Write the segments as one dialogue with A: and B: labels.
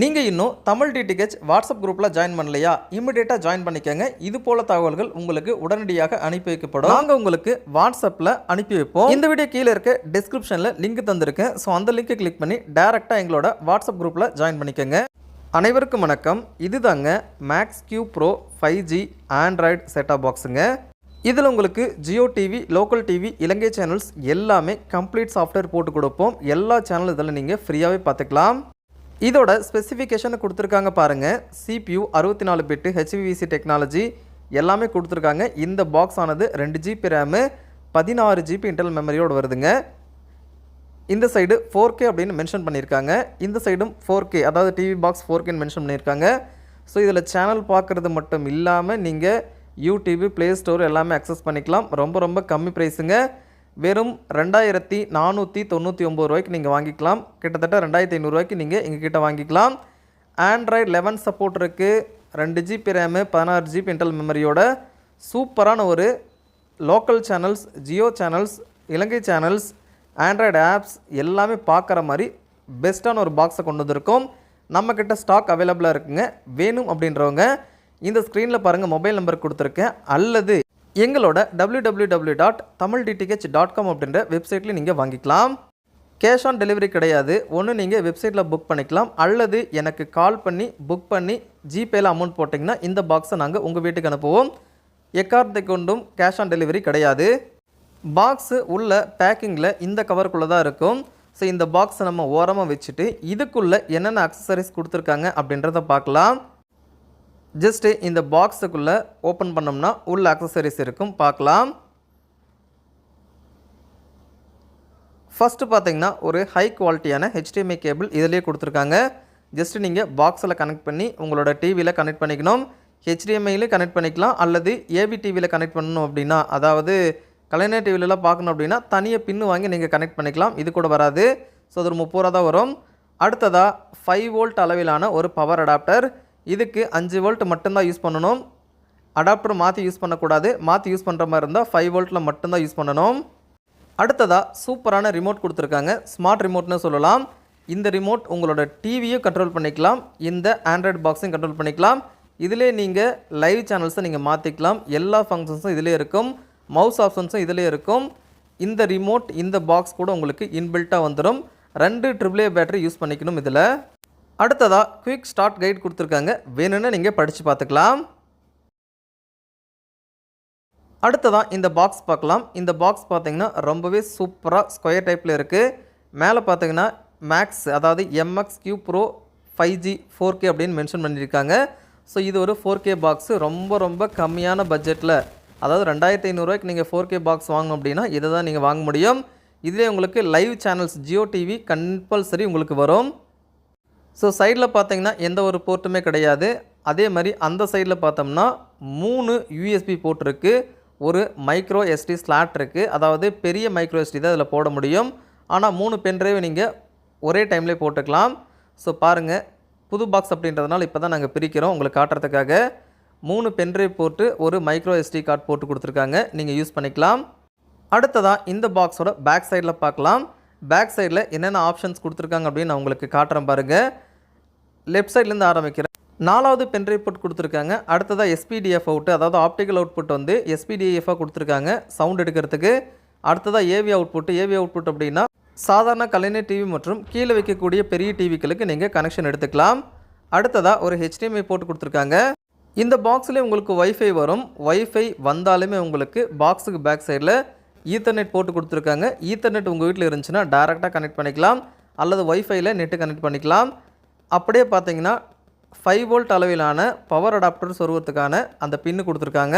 A: நீங்கள் இன்னும் Tamil DTH WhatsApp குரூப்பில் ஜாயின் பண்ணலையா? இமிடியேட்டாக ஜாயின் பண்ணிக்கோங்க. இது போல தகவல்கள் உங்களுக்கு உடனடியாக அனுப்பி வைக்கப்படும். நாங்கள் உங்களுக்கு வாட்ஸ்அப்பில் அனுப்பி வைப்போம். இந்த வீடியோ கீழே இருக்க டிஸ்கிரிப்ஷனில் லிங்க் தந்திருக்கேன் ஸோ அந்த லிங்க்கை கிளிக் பண்ணி டேரெக்டாக எங்களோட வாட்ஸ்அப் குரூப்பில் ஜாயின் பண்ணிக்கோங்க. அனைவருக்கும் வணக்கம். இதுதாங்க Max Q pro five G Android set top பாக்ஸுங்க இதில் உங்களுக்கு Jio TV local TV Ilangai channels எல்லாமே கம்ப்ளீட் சாஃப்ட்வேர் போட்டு கொடுப்போம். எல்லா சேனல் இதில் நீங்கள் ஃப்ரீயாகவே பார்த்துக்கலாம். இதோட ஸ்பெசிஃபிகேஷனை கொடுத்துருக்காங்க பாருங்கள் சிபியூ அறுபத்தி நாலு பிட்டு ஹெச்விசி டெக்னாலஜி எல்லாமே கொடுத்துருக்காங்க. இந்த பாக்ஸ் ஆனது ரெண்டு ஜிபி ரேமு பதினாறு ஜிபி இன்டர்னல் மெமரியோடு வருதுங்க. இந்த சைடு ஃபோர் கே அப்படின்னு மென்ஷன் பண்ணியிருக்காங்க. இந்த சைடும் ஃபோர் கே அதாவது டிவி பாக்ஸ் ஃபோர் கேன்னு மென்ஷன் பண்ணியிருக்காங்க. ஸோ இதில் சேனல் பார்க்குறது மட்டும் இல்லாமல் நீங்கள் யூடியூப் ப்ளே ஸ்டோர் எல்லாமே அக்சஸ் பண்ணிக்கலாம். ரொம்ப ரொம்ப கம்மி ப்ரைஸுங்க வெறும் ரெண்டாயிரத்தி நானூற்றி தொண்ணூற்றி ஒம்பது ரூபாய்க்கு நீங்கள் வாங்கிக்கலாம். கிட்டத்தட்ட ரெண்டாயிரத்தி ஐநூறுரூவாய்க்கு நீங்கள் எங்ககிட்ட வாங்கிக்கலாம். ஆண்ட்ராய்டு லெவன் சப்போர்ட் இருக்குது ரெண்டு ஜிபி ரேமு பதினாறு ஜிபி இன்டல் மெமரியோட சூப்பரான ஒரு local channels Jio channels Ilangai channels Android apps எல்லாமே பார்க்குற மாதிரி பெஸ்ட்டான ஒரு பாக்ஸை கொண்டு வந்திருக்கோம். நம்மக்கிட்ட ஸ்டாக் அவைலபிளாக இருக்குங்க. வேணும் அப்படின்றவங்க இந்த ஸ்க்ரீனில் பாருங்கள் மொபைல் நம்பர் கொடுத்துருக்கேன். அல்லது எங்களோட www.tamildtk.com dot Tamil DTH dot com அப்படின்ற வெப்சைட்லேயும் நீங்கள் வாங்கிக்கலாம். கேஷ் ஆன் டெலிவரி கிடையாது. ஒன்று நீங்கள் வெப்சைட்டில் புக் பண்ணிக்கலாம். அல்லது எனக்கு கால் பண்ணி புக் பண்ணி ஜிபேயில் அமௌண்ட் போட்டிங்கன்னா இந்த பாக்ஸை நாங்கள் உங்கள் வீட்டுக்கு அனுப்புவோம். எக்காரத்தை கொண்டும் கேஷ் ஆன் டெலிவரி கிடையாது. பாக்ஸு உள்ள பேக்கிங்கில் இந்த கவருக்குள்ளே தான் இருக்கும். ஸோ இந்த பாக்ஸை நம்ம ஓரமாக வச்சுட்டு இதுக்குள்ளே என்னென்ன அக்சசரிஸ் கொடுத்துருக்காங்க அப்படின்றத பார்க்கலாம். ஜஸ்ட்டு இந்த பாக்ஸுக்குள்ளே ஓப்பன் பண்ணோம்னா உள்ள அக்சசரிஸ் இருக்கும். பார்க்கலாம். ஃபஸ்ட்டு பார்த்தீங்கன்னா ஒரு ஹை குவாலிட்டியான ஹெச்டிஎம்ஐ கேபிள் இதிலே கொடுத்துருக்காங்க. ஜஸ்ட்டு நீங்கள் பாக்ஸில் கனெக்ட் பண்ணி உங்களோட டிவியில் கனெக்ட் பண்ணிக்கணும். ஹெச்டிஎம்ஐயில் கனெக்ட் பண்ணிக்கலாம். அல்லது ஏபி டிவியில் கனெக்ட் பண்ணணும் அப்படின்னா அதாவது கலைஞர் டிவிலலாம் பார்க்கணும் அப்படின்னா தனியாக பின்னு வாங்கி நீங்கள் கனெக்ட் பண்ணிக்கலாம். இது கூட வராது. ஸோ அது ஒரு முப்பது ரூபா தான் வரும். அடுத்ததாக ஃபைவ் வோல்ட் அளவிலான ஒரு பவர் அடாப்டர் இதுக்கு அஞ்சு வோல்ட் மட்டும்தான் யூஸ் பண்ணணும். அடாப்டர் மாற்றி யூஸ் பண்ணக்கூடாது. மாற்றி யூஸ் பண்ணுற மாதிரி இருந்தால் ஃபைவ் வோல்ட்டில் மட்டும்தான் யூஸ் பண்ணணும். அடுத்ததாக சூப்பரான ரிமோட் கொடுத்துருக்காங்க. ஸ்மார்ட் ரிமோட்னு சொல்லலாம். இந்த ரிமோட் உங்களோட டிவியும் கண்ட்ரோல் பண்ணிக்கலாம். இந்த ஆண்ட்ராய்டு பாக்ஸையும் கண்ட்ரோல் பண்ணிக்கலாம். இதிலே நீங்கள் லைவ் சேனல்ஸை நீங்கள் மாற்றிக்கலாம் எல்லா ஃபங்க்ஷன்ஸும் இதிலே இருக்கும். மவுஸ் ஆப்ஷன்ஸும் இதிலே இருக்கும். இந்த ரிமோட் இந்த பாக்ஸ் கூட உங்களுக்கு இன்பில்ட்டாக வந்துடும் ரெண்டு ட்ரிபிள் ஏ பேட்டரி யூஸ் பண்ணிக்கணும் இதில். அடுத்ததாக குயிக் ஸ்டார்ட் கைட் கொடுத்துருக்காங்க. வேணும்னு நீங்கள் படித்து பார்த்துக்கலாம். அடுத்ததான் இந்த பாக்ஸ் பார்க்கலாம். இந்த பாக்ஸ் பார்த்தீங்கன்னா ரொம்பவே சூப்பராக ஸ்கொயர் டைப்பில் இருக்குது மேலே பார்த்தீங்கன்னா மேக்ஸ் அதாவது MX Q pro five G four K அப்படின்னு மென்ஷன் பண்ணியிருக்காங்க. ஸோ இது ஒரு ஃபோர் கே பாக்ஸு ரொம்ப ரொம்ப கம்மியான பட்ஜெட்டில் அதாவது ரெண்டாயிரத்தி ஐநூறுரூவாய்க்கு நீங்கள் ஃபோர் கே பாக்ஸ் வாங்கணும் அப்படின்னா இதை தான் நீங்கள் வாங்க முடியும். இதிலே உங்களுக்கு live channels Jio TV compulsory உங்களுக்கு வரும். ஸோ சைடில் பார்த்தீங்கன்னா எந்த ஒரு போர்ட்டுமே கிடையாது. அதே மாதிரி அந்த சைடில் பார்த்தோம்னா மூணு யூஎஸ்பி போர்ட் இருக்குது ஒரு மைக்ரோ எஸ்டி ஸ்லாட் இருக்குது அதாவது பெரிய மைக்ரோ எஸ்டி தான் இதில் போட முடியும். ஆனால் மூணு பென்ட்ரைவை நீங்கள் ஒரே டைம்லேயே போட்டுக்கலாம். ஸோ பாருங்கள் புது பாக்ஸ் அப்படின்றதுனால இப்போ தான் நாங்கள் பிரிக்கிறோம். உங்களுக்கு காட்டுறதுக்காக. மூணு பென்ட்ரைவ் போட்டு ஒரு மைக்ரோ எஸ்டி கார்டு போட்டு கொடுத்துருக்காங்க. நீங்கள் யூஸ் பண்ணிக்கலாம். அடுத்ததாக இந்த பாக்ஸோட பேக் சைடில் பார்க்கலாம் பேக் சைடில் என்னென்ன ஆப்ஷன்ஸ் கொடுத்துருக்காங்க அப்படின்னு நான் உங்களுக்கு காட்டுறேன் பாருங்கள் லெஃப்ட் சைட்லேருந்து ஆரம்பிக்கிறேன். நாலாவது பென்ட்ரைவ் போட் கொடுத்துருக்காங்க. அடுத்ததாக எஸ்பிடிஎஃப் அவுட்டு அதாவது ஆப்டிக்கல் அவுட்புட் வந்து எஸ்பிடிஎஃபாக கொடுத்துருக்காங்க சவுண்ட் எடுக்கிறதுக்கு. அடுத்ததாக ஏவி அவுட்புட் ஏவி அவுட்புட் அப்படின்னா சாதாரண கலைஞர் டிவி மற்றும் கீழே வைக்கக்கூடிய பெரிய டிவிக்களுக்கு நீங்கள் கனெக்ஷன் எடுத்துக்கலாம். அடுத்ததாக ஒரு ஹெச்டிஎம்ஐ போட்டு கொடுத்துருக்காங்க. இந்த பாக்ஸ்லேயே உங்களுக்கு ஒய்ஃபை வரும். ஒய்ஃபை வந்தாலுமே உங்களுக்கு பாக்ஸுக்கு பேக் சைடில் ஈத்தர்நெட் போட்டு கொடுத்துருக்காங்க. ஈத்தர்நெட் உங்கள் வீட்டில் இருந்துச்சுன்னா டேரெக்டாக கனெக்ட் பண்ணிக்கலாம். அல்லது ஒய்ஃபைல நெட்டு கனெக்ட் பண்ணிக்கலாம். அப்படியே பார்த்தீங்கன்னா ஃபைவ் வோல்ட் அளவிலான பவர் அடாப்டர் சொருவத்துக்கான அந்த பின்னு கொடுத்துருக்காங்க.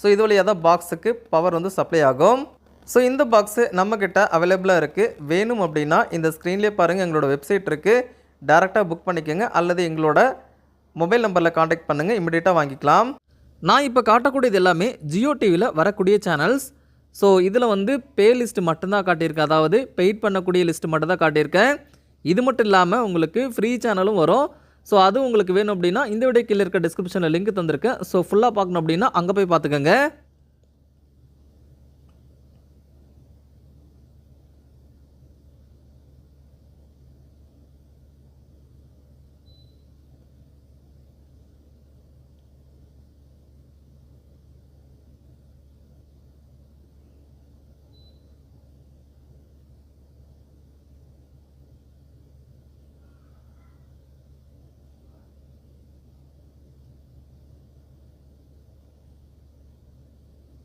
A: ஸோ இது வழியாக தான் பாக்ஸுக்கு பவர் வந்து சப்ளை ஆகும். ஸோ இந்த பாக்ஸு நம்மக்கிட்ட அவைலபிளாக இருக்குது வேணும் அப்படின்னா இந்த ஸ்க்ரீன்லேயே பாருங்கள் எங்களோட வெப்சைட் இருக்குது டேரெக்டாக புக் பண்ணிக்கோங்க. அல்லது எங்களோட மொபைல் நம்பரில் காண்டாக்ட் பண்ணுங்கள் இமிடியேட்டாக வாங்கிக்கலாம். நான் இப்போ காட்டக்கூடியது எல்லாமே ஜியோ டிவியில் வரக்கூடிய சேனல்ஸ் ஸோ இதில் வந்து பே லிஸ்ட் மட்டும்தான் காட்டியிருக்கேன் அதாவது பெய்ட் பண்ணக்கூடிய லிஸ்ட் மட்டும்தான் காட்டியிருக்கேன். இது மட்டும் இல்லாமல் உங்களுக்கு ஃப்ரீ சேனலும் வரும். ஸோ அது உங்களுக்கு வேணும் அப்படின்னா இந்த வீடியோ கீழே இருக்க டிஸ்கிரிப்ஷனில் லிங்க் தந்திருக்கேன் ஸோ ஃபுல்லாக பார்க்கணும் அப்படின்னா அங்கே போய் பார்த்துக்கோங்க.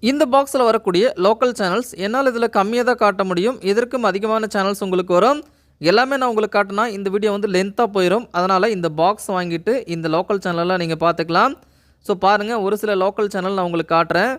A: இந்த பாக்ஸில் வரக்கூடிய லோக்கல் சேனல்ஸ் என்னால் இதில் கம்மியாக தான் காட்ட முடியும். இதற்கும் அதிகமான சேனல்ஸ் உங்களுக்கு வரும். எல்லாமே நான் உங்களுக்கு காட்டினா இந்த வீடியோ வந்து லென்த்தாக போயிடும் அதனால் இந்த பாக்ஸ் வாங்கிட்டு இந்த லோக்கல் சேனலெல்லாம் நீங்கள் பார்த்துக்கலாம். ஸோ பாருங்கள் ஒரு சில லோக்கல் சேனல் நான் உங்களுக்கு காட்டுறேன்.